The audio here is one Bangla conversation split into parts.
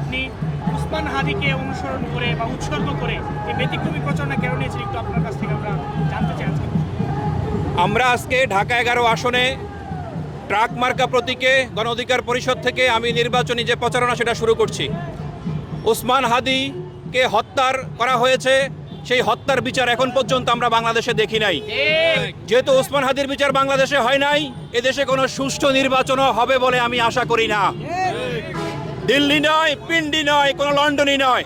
আপনি উসমান হাদিকে অনুসরণ করে বা উৎসর্গ করে এই ব্যতিক্রমী প্রচারণা কেন নিয়েছেন একটু আপনার কাছ থেকে আমরা জানতে চাই আজকে। আমরা আজকে ঢাকা এগারো আসনে ট্রাক মার্কা প্রতীকে গণ অধিকার পরিষদ থেকে আমি নির্বাচনী যে প্রচারণা সেটা শুরু করছি। ওসমান হাদিকে হত্যার করা হয়েছে সেই হত্যার বিচার এখন পর্যন্ত আমরা বাংলাদেশে দেখি নাই। যেহেতু ওসমান হাদির বিচার বাংলাদেশে হয় নাই এদেশে কোনো সুষ্ঠু নির্বাচনও হবে বলে আমি আশা করি না। দিল্লি নয়, পিন্ডি নয়, কোনো লন্ডনই নয়।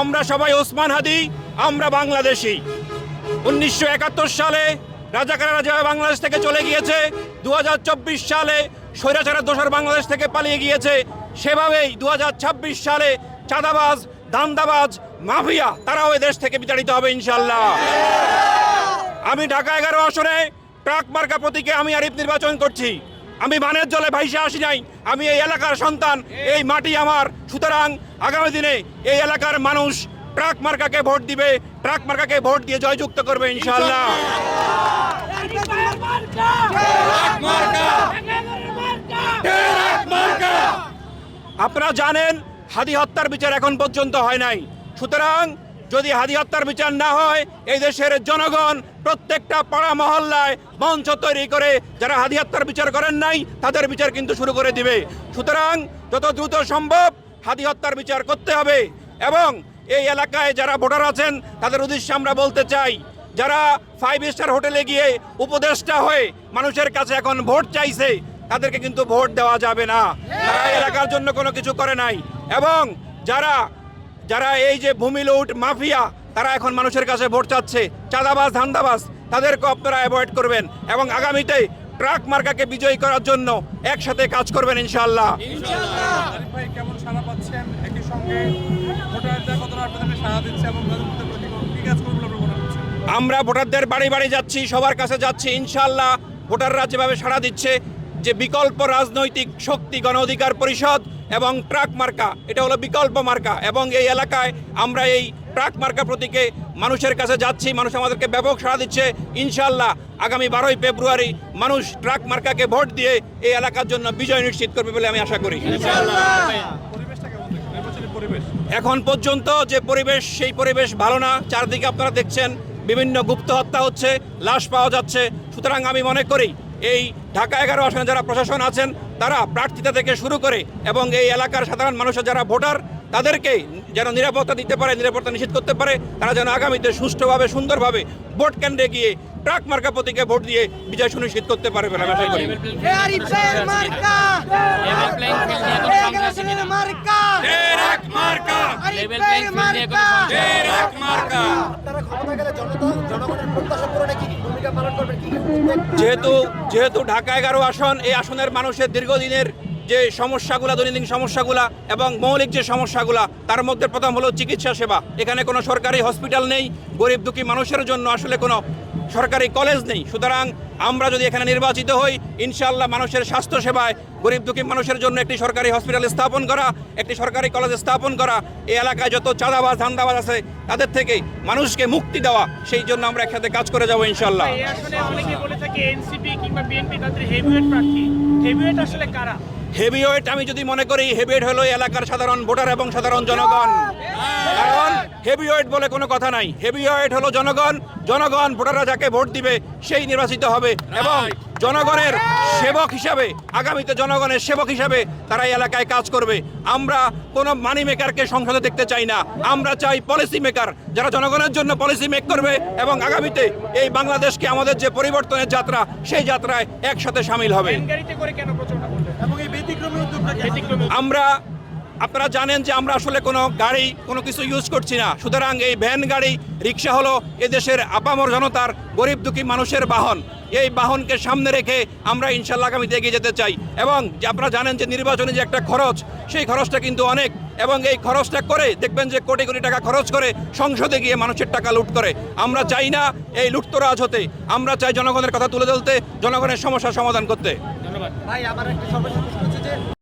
আমরা সবাই ওসমান হাদি, আমরা বাংলাদেশি। উনিশশো একাত্তর সালে রাজাকাররা যেভাবে বাংলাদেশ থেকে চলে গিয়েছে। দু হাজার চব্বিশ সালে স্বৈরাচারের দোসর বাংলাদেশ থেকে পালিয়ে গিয়েছে। সেভাবেই দু হাজার ছাব্বিশ সালে চাঁদাবাজ, দান্দাবাজ, মাফিয়া, তারাও দেশ থেকে বিতাড়িত হবে ইনশাল্লাহ আমি ঢাকা এগারো আসনে ট্রাক মার্কা প্রতীকে আমি আরিফ নির্বাচন করছি। আমি বানের জলে ভাইসে আসি নাই। আমি এই এলাকার সন্তান, এই মাটি আমার। সুতরাং আগামী দিনে এই এলাকার মানুষ ট্রাক মার্কাকে ভোট দিবে। ট্রাক মার্কাকে ভোট দিয়ে জয়যুক্ত করবে ইনশাল্লাহ আপনারা জানেন, হাদি হত্যার বিচার এখন পর্যন্ত হয় নাই। সুতরাং যদি হাদি হত্যার বিচার না হয়, এই দেশের জনগণ প্রত্যেকটা পাড়া মহল্লায় মঞ্চ তৈরি করে যারা হাদি হত্যার বিচার করেন নাই, তাদের বিচার কিন্তু শুরু করে দিবে। সুতরাং যত দ্রুত সম্ভব হাদি হত্যার বিচার করতে হবে এবং এই এলাকায় যারা ভোটার আছেন, তাদের উদ্দেশ্যে আমরা বলতে চাই, যারা ফাইভ স্টার হোটেলে গিয়ে উপদেষ্টা হয়ে মানুষের কাছে এখন ভোট চাইছে, তাদেরকে কিন্তু ভোট দেওয়া যাবে না। তারা এলাকার জন্য কোনো কিছু করে নাই। এবং যারা যারা এই যে ভূমি লুট মাফিয়া তারা এখন মানুষের কাছে ভোট চাচ্ছে। চাঁদাবাজ ধান্দাবাজ তাদেরকে আপনারা অ্যাভয়েড করবেন এবং আগামীতে ট্রাক মার্কাকে বিজয়ী করার জন্য একসাথে কাজ করবেন হচ্ছে আমরা ভোটারদের বাড়ি বাড়ি যাচ্ছি সবার কাছে যাচ্ছি ইনশাল্লাহ ভোটাররা যেভাবে সাড়া দিচ্ছে যে বিকল্প রাজনৈতিক শক্তি গণ অধিকার পরিষদ এবং ট্রাক মার্কা এটা হলো বিকল্প মার্কা এবং এই এলাকায় আমরা এই ট্রাক মার্কা প্রতীকে মানুষের কাছে যাচ্ছি মানুষ আমাদেরকে ব্যাপক সাড়া দিচ্ছে। ইনশাল্লাহ আগামী বারোই ফেব্রুয়ারি মানুষ ট্রাক মার্কাকে ভোট দিয়ে এই এলাকার জন্য বিজয় নিশ্চিত করবে বলে আমি আশা করি। এখন পর্যন্ত যে পরিবেশ সেই পরিবেশ ভালো না। চারদিকে আপনারা দেখছেন বিভিন্ন গুপ্ত হত্যা হচ্ছে লাশ পাওয়া যাচ্ছে। সুতরাং আমি মনে করি এই ঢাকা এগারো আসনে যারা প্রশাসন আছেন তারা প্রার্থিতা থেকে শুরু করে এবং এই এলাকার সাধারণ মানুষের যারা ভোটার তাদেরকে যেন নিরাপত্তা দিতে পারে নিরাপত্তা নিশ্চিত করতে পারে তারা যেন আগামীতে সুষ্ঠুভাবে সুন্দরভাবে ভোট কেন্দ্রে গিয়ে ট্রাক মার্কা প্রতীকে ভোট দিয়ে বিজয় সুনিশ্চিত করতে পারবে বলে আমি আশা করি। জনগণের যেহেতু যেহেতু ঢাকা এগারো আসন, এই আসনের মানুষের দীর্ঘদিনের যে সমস্যাগুলা, দৈনন্দিন সমস্যাগুলা এবং মৌলিক যে সমস্যাগুলা, তার মধ্যে প্রথম হলো চিকিৎসা সেবা। এখানে কোনো সরকারি হসপিটাল নেই। গরিব দুঃখী মানুষের জন্য আসলে কোনো সরকারি কলেজ নেই। সুতরাং আমরা যদি এখানে নির্বাচিত হই ইনশাআল্লাহ মানুষের স্বাস্থ্য সেবায় গরিব দুঃখী মানুষের জন্য একটি সরকারি হসপিটাল স্থাপন করা একটি সরকারি কলেজ স্থাপন করা এই এলাকায় যত চাঁদাবাজ ধান্দাবাজ আছে তাদের থেকে মানুষকে মুক্তি দেওয়া সেই জন্য আমরা একসাথে কাজ করে যাব ইনশাল্লাহ হেভিওয়েট আমি যদি মনে করি হেভিওয়েট হলো এলাকার সাধারণ ভোটার এবং সাধারণ জনগণ। কারণ হেভিওয়েট বলে কোনো কথা নাই। হেভিওয়েট হলো জনগণ জনগণ ভোটাররা যাকে ভোট দিবে সেই নির্বাচিত হবে এবং জনগণের সেবক হিসাবে আগামীতে জনগণের সেবক হিসাবে তারা এই এলাকায় কাজ করবে। আমরা কোনো মানি মেকারকে সংসদে দেখতে চাই না। আমরা চাই পলিসি মেকার যারা জনগণের জন্য পলিসি মেক করবে এবং আগামীতে এই বাংলাদেশকে আমাদের যে পরিবর্তনের যাত্রা সেই যাত্রায় একসাথে সামিল হবে। আমরা আপনারা জানেন যে আমরা আসলে কোনো গাড়ি, কোনো কিছু ইউজ করছি না। সুতরাং এই ভ্যান গাড়ি রিক্সা হলো এদেশের আপামর জনতার গরিব দুঃখী মানুষের বাহন। এই বাহনকে সামনে রেখে আমরা ইনশাল্লাহ আগামীতে এগিয়ে যেতে চাই। এবং আপনারা জানেন যে নির্বাচনে যে একটা খরচ, সেই খরচটা কিন্তু অনেক। এবং এই খরচটা করে দেখবেন যে কোটি কোটি টাকা খরচ করে সংসদে গিয়ে মানুষের টাকা লুট করে। আমরা চাই না এই লুটতরাজ হতে। আমরা চাই জনগণের কথা তুলে ধরতে, জনগণের সমস্যার সমাধান করতে। ধন্যবাদ। ভাই আমার একটা সর্বশেষ প্রশ্ন হচ্ছে যে